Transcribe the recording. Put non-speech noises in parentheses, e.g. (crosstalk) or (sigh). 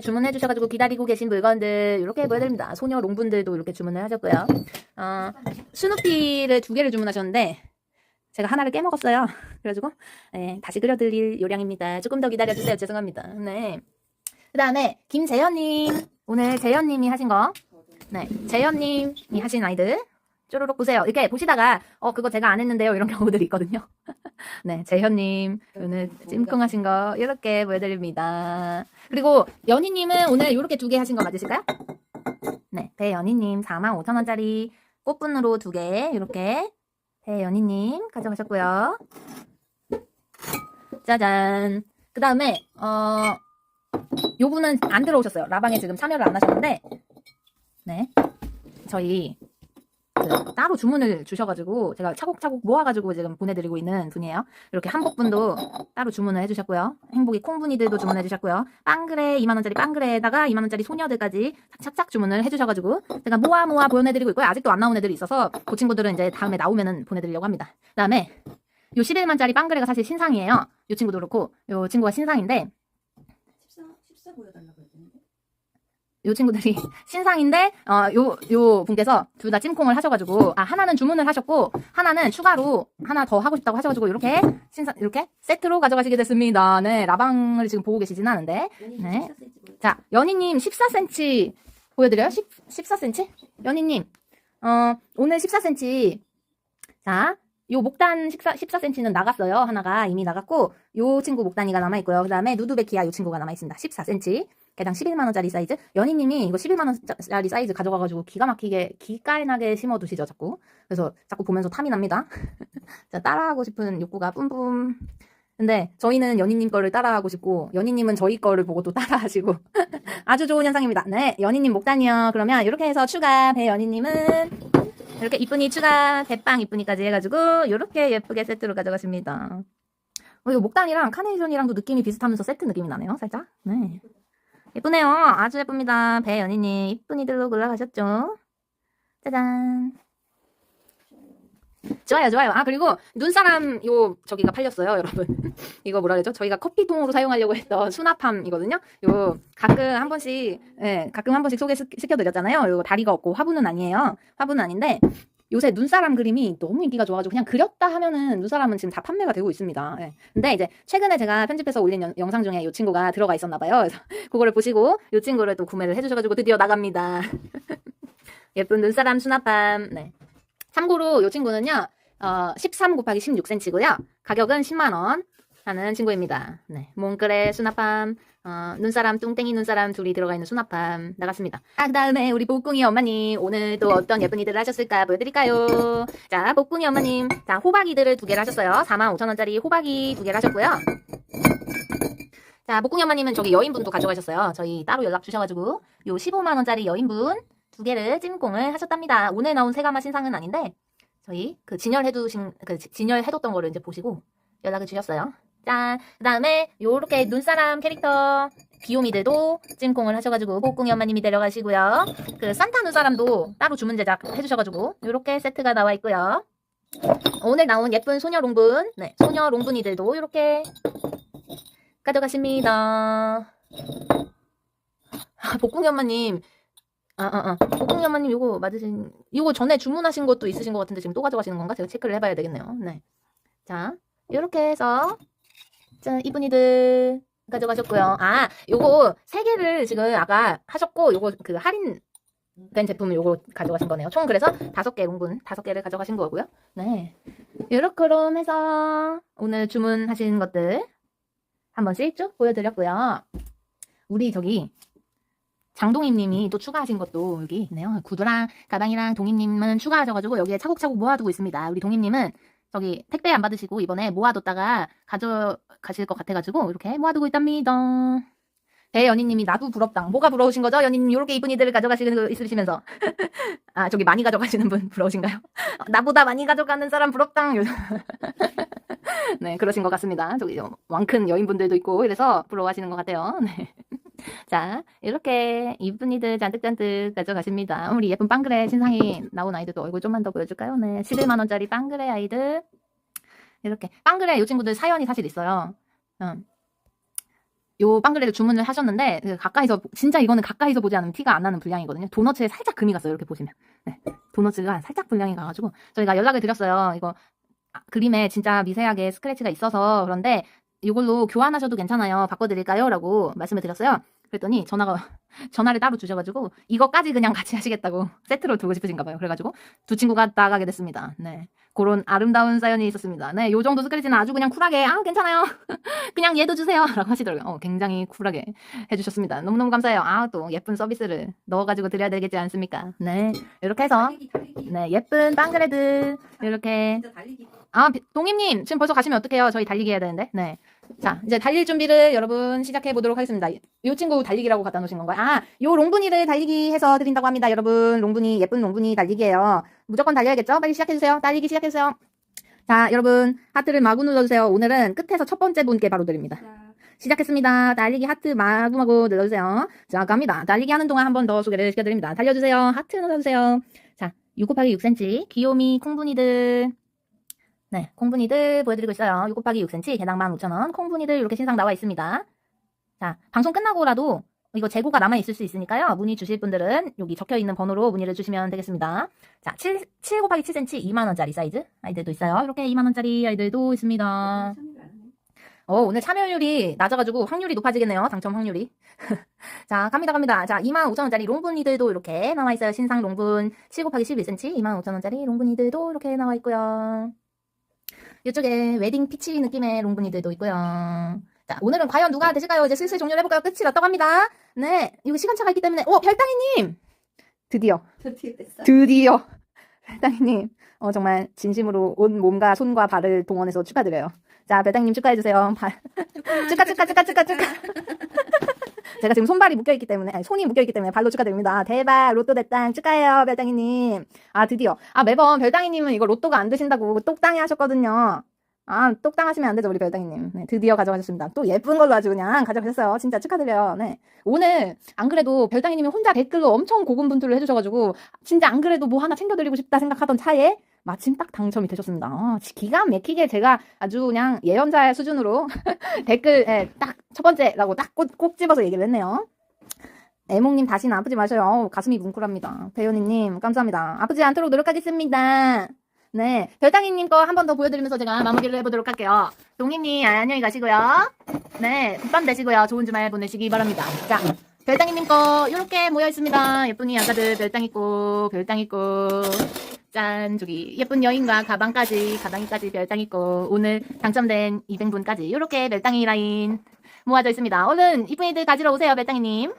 주문해 주셔가지고 기다리고 계신 물건들 이렇게 보여드립니다. 소녀 롱분들도 이렇게 주문을 하셨고요. 어, 스누피를 두 개를 주문하셨는데 제가 하나를 깨먹었어요. (laughs) 그래가지고 네, 다시 끓여드릴 요량입니다. 조금 더 기다려주세요. 죄송합니다. 네. 그 다음에 김재현님 오늘 재현님이 하신 거 네, 재현님이 하신 아이들 쪼르륵 보세요. 이렇게 보시다가 어 그거 제가 안 했는데요 이런 (laughs) 경우들이 있거든요. (laughs) 네, 재현님 오늘 찜콩하신 거 이렇게 보여드립니다. 그리고 연희님은 오늘 이렇게 두 개 하신 거 맞으실까요? 네, 배연희님 45,000원짜리 꽃분으로 두 개 이렇게 배연희님 가져가셨고요. 짜잔. 그 다음에 어 요분은 안 들어오셨어요. 라방에 지금 참여를 안 하셨는데 네 저희 그 따로 주문을 주셔가지고 제가 차곡차곡 모아가지고 지금 보내드리고 있는 분이에요. 이렇게 한복분도 따로 주문을 해주셨고요. 행복이 콩분이들도 주문해주셨고요. 빵그레 2만원짜리 빵그레에다가 2만원짜리 소녀들까지 착착 주문을 해주셔가지고 제가 모아 모아 보내드리고 있고요. 아직도 안 나온 애들이 있어서 그 친구들은 이제 다음에 나오면은 보내드리려고 합니다. 그 다음에 요 11만짜리 빵그레가 사실 신상이에요. 요 친구도 그렇고 요 친구가 신상인데 14, 14 보여달라고 했는데. 요 친구들이 (laughs) 신상인데 어요요 분께서 둘 다 찜콩을 하셔가지고 아 하나는 주문을 하셨고 하나는 추가로 하나 더 하고 싶다고 하셔가지고 이렇게 신상 이렇게 세트로 가져가시게 됐습니다. 네 라방을 지금 보고 계시진 않은데 네. 자 연희님 14cm 보여드려요? 10, 14cm? 연희님 어 오늘 14cm 자. 요 목단 14, 14cm는 나갔어요. 하나가 이미 나갔고 요 친구 목단이가 남아있고요. 그 다음에 누드베키아 요 친구가 남아있습니다. 14cm 개당 11만원짜리 사이즈. 연희님이 이거 11만원짜리 사이즈 가져가가지고 기가 막히게 기깔나게 심어두시죠, 자꾸. 그래서 자꾸 보면서 탐이 납니다. (laughs) 자, 따라하고 싶은 욕구가 뿜뿜. 근데 저희는 연희님 거를 따라하고 싶고, 연희님은 저희 거를 보고 또 따라하시고. (laughs) 아주 좋은 현상입니다. 네, 연희님 목단이요. 그러면 이렇게 해서 추가, 배연희님은 이렇게 이쁜이 추가, 대빵 이쁜이까지 해가지고, 이렇게 예쁘게 세트로 가져가십니다. 어, 이거 목단이랑 카네이션이랑도 느낌이 비슷하면서 세트 느낌이 나네요, 살짝. 네. 예쁘네요. 아주 예쁩니다. 배연희님, 이쁜이들로 골라가셨죠? 짜잔. 좋아요, 좋아요. 아, 그리고 눈사람 요, 저기가 팔렸어요, 여러분. (laughs) 이거 뭐라 그러죠? 저희가 커피통으로 사용하려고 했던 수납함이거든요. 요, 가끔 한 번씩, 예, 가끔 한 번씩 소개시켜드렸잖아요. 요 다리가 없고 화분은 아니에요. 화분은 아닌데, 요새 눈사람 그림이 너무 인기가 좋아가지고 그냥 그렸다 하면은 눈사람은 지금 다 판매가 되고 있습니다. 예. 근데 이제 최근에 제가 편집해서 올린 연- 영상 중에 이 친구가 들어가 있었나 봐요. 그래서 (laughs) 그거를 보시고 이 친구를 또 구매를 해주셔가지고 드디어 나갑니다. (laughs) 예쁜 눈사람 수납함. 네. 참고로 이 친구는요. 어, 13 곱하기 16cm고요. 가격은 10만 원 하는 친구입니다. 네. 몽글의 수납함. 어, 눈사람, 뚱땡이 눈사람 둘이 들어가 있는 수납함 나갔습니다. 아, 그 다음에 우리 복궁이 엄마님, 오늘 또 어떤 예쁜 이들을 하셨을까 보여드릴까요? 자, 복궁이 엄마님. 자, 호박이들을 두 개를 하셨어요. 45,000원짜리 호박이 두 개를 하셨고요. 자, 복궁이 엄마님은 저기 여인분도 가져가셨어요. 저희 따로 연락 주셔가지고, 요 15만원짜리 여인분 두 개를 찜공을 하셨답니다. 오늘 나온 세가마 신상은 아닌데, 저희 그 진열해두신, 그 지- 진열해뒀던 거를 이제 보시고 연락을 주셨어요. 짠. 그 다음에 요렇게 눈사람 캐릭터 귀요미들도 찜콩을 하셔가지고 복궁이 엄마님이 데려가시고요. 그 산타 눈사람도 따로 주문 제작 해주셔가지고 요렇게 세트가 나와 있고요. 오늘 나온 예쁜 소녀 롱분, 네, 소녀 롱분이들도 요렇게 가져가십니다. 아, 복궁이 엄마님, 아, 아, 아. 복궁이 엄마님 요거 맞으신, 요거 전에 주문하신 것도 있으신 것 같은데 지금 또 가져가시는 건가? 제가 체크를 해봐야 되겠네요. 네. 자, 요렇게 해서 짠, 이분이들 가져가셨고요. 아, 요거 세 개를 지금 아까 하셨고, 요거 그 할인 된 제품을 요거 가져가신 거네요. 총 그래서 다섯 개 롱분, 다섯 개를 가져가신 거고요. 네. 요렇게로 해서 오늘 주문하신 것들 한 번씩 쭉 보여드렸고요. 우리 저기 장동임 님이 또 추가하신 것도 여기 있네요. 구두랑 가방이랑 동임님은 추가하셔가지고 여기에 차곡차곡 모아두고 있습니다. 우리 동임님은 저기 택배 안 받으시고 이번에 모아뒀다가 가져가실 것 같아가지고 이렇게 모아두고 있답니다. 배연희님이 나도 부럽당. 뭐가 부러우신 거죠? 연희님 이렇게 이쁜 이들을 가져가시는 거 있으시면서 (laughs) 아 저기 많이 가져가시는 분 부러우신가요? (laughs) 나보다 많이 가져가는 사람 부럽당. (laughs) 네 그러신 것 같습니다. 저기 왕큰 여인분들도 있고 이래서 부러워하시는 것 같아요. 네. 자 이렇게 이쁜 이들 잔뜩잔뜩 가져가십니다. 우리 예쁜 빵그레 신상이 나온 아이들도 얼굴 좀만 더 보여줄까요? 네 11만원짜리 빵그레 아이들 이렇게 빵그레 이 친구들 사연이 사실 있어요. 음. 요 빵그레를 주문을 하셨는데 그 가까이서 진짜 이거는 가까이서 보지 않으면 티가 안 나는 분량이거든요. 도너츠에 살짝 금이 갔어요. 이렇게 보시면. 네. 도너츠가 살짝 분량이 가가지고 저희가 연락을 드렸어요. 이거 아, 그림에 진짜 미세하게 스크래치가 있어서 그런데 이걸로 교환하셔도 괜찮아요. 바꿔드릴까요? 라고 말씀을 드렸어요. 그랬더니 전화가 (laughs) 전화를 따로 주셔가지고 이거까지 그냥 같이 하시겠다고 세트로 두고 싶으신가 봐요. 그래가지고 두 친구가 나가게 됐습니다. 네. 그런 아름다운 사연이 있었습니다. 네, 요 정도 스크래치는 아주 그냥 쿨하게, 아, 괜찮아요. (laughs) 그냥 얘도 주세요. (laughs) 라고 하시더라고요. 어, 굉장히 쿨하게 해주셨습니다. 너무너무 감사해요. 아, 또 예쁜 서비스를 넣어가지고 드려야 되겠지 않습니까? 네. 이렇게 해서. 네, 예쁜 빵그레드, 이렇게. 아, 비- 동임님, 지금 벌써 가시면 어떡해요? 저희 달리기 해야 되는데. 네. 자, 이제 달릴 준비를 여러분 시작해 보도록 하겠습니다. 요 친구 달리기라고 갖다 놓으신 건가요? 아, 요 롱분이를 달리기 해서 드린다고 합니다. 여러분, 롱분이, 예쁜 롱분이 달리기예요. 무조건 달려야겠죠? 빨리 시작해주세요. 달리기 시작해주세요. 자, 여러분, 하트를 마구 눌러주세요. 오늘은 끝에서 첫 번째 분께 바로 드립니다. 자, 시작했습니다. 달리기 하트 마구마구 눌러주세요. 자, 갑니다. 달리기 하는 동안 한 번 더 소개를 시켜드립니다. 달려주세요. 하트 눌러주세요. 자, 6 곱하기 6cm, 귀요미 콩분이들. 네, 콩분이들 보여드리고 있어요. 6 곱하기 6cm, 개당 15,000원. 콩분이들 이렇게 신상 나와 있습니다. 자, 방송 끝나고라도 이거 재고가 남아있을 수 있으니까요. 문의 주실 분들은 여기 적혀있는 번호로 문의를 주시면 되겠습니다. 자, 7, 7 곱하기 7cm, 2만원짜리 사이즈 아이들도 있어요. 이렇게 2만원짜리 아이들도 있습니다. 어, 오늘 참여율이 낮아가지고 확률이 높아지겠네요. 당첨 확률이. (laughs) 자, 갑니다, 갑니다. 자, 25,000원짜리 롱분이들도 이렇게 나와있어요. 신상 롱분 7 곱하기 11cm, 25,000원짜리 롱분이들도 이렇게 나와있고요. 이쪽에 웨딩 피치 느낌의 롱분이들도 있고요. 자, 오늘은 과연 누가 되실까요? 이제 슬슬 종료를 해볼까요? 끝이 났다고 합니다. 네, 이거 시간차가 있기 때문에, 오, 별땅이님! 드디어. 됐어? 드디어 별땅이님 어, 정말 진심으로 온 몸과 손과 발을 동원해서 축하드려요. 자, 별땅님 축하해주세요. 발. 축하, 축하, 축하, 축하, 축하. (laughs) 제가 지금 손발이 묶여있기 때문에, 아니, 손이 묶여있기 때문에 발로 축하드립니다. 대박, 로또 대땅 축하해요, 별땅이님. 아, 드디어. 아, 매번 별땅이님은 이거 로또가 안 드신다고 똑땅이 하셨거든요. 아, 똑땅 하시면 안 되죠, 우리 별땅이님. 네, 드디어 가져가셨습니다. 또 예쁜 걸로 아주 그냥 가져가셨어요. 진짜 축하드려요. 네. 오늘, 안 그래도 별땅이님이 혼자 댓글로 엄청 고군분투를 해주셔가지고, 진짜 안 그래도 뭐 하나 챙겨드리고 싶다 생각하던 차에 마침 딱 당첨이 되셨습니다. 아, 기가 막히게 제가 아주 그냥 예언자의 수준으로 (laughs) 댓글 딱첫 번째라고 딱꼭 집어서 얘기를 했네요. 애몽님 다시는 아프지 마셔요. 가슴이 뭉클합니다. 배현이님 감사합니다. 아프지 않도록 노력하겠습니다. 네, 별땅이님 거 한 번 더 보여드리면서 제가 마무리를 해보도록 할게요. 동희님 안녕히 가시고요. 네, 굿밤 되시고요. 좋은 주말 보내시기 바랍니다. 자, 별땅이님 거 이렇게 모여 있습니다. 예쁜이 아가들 별땅 있고 별땅 있고 짠 저기 예쁜 여인과 가방까지 가방이까지 별땅 있고 오늘 당첨된 200분까지 이렇게 별땅이 라인 모아져 있습니다. 얼른 이쁜이들 가지러 오세요, 별땅이님.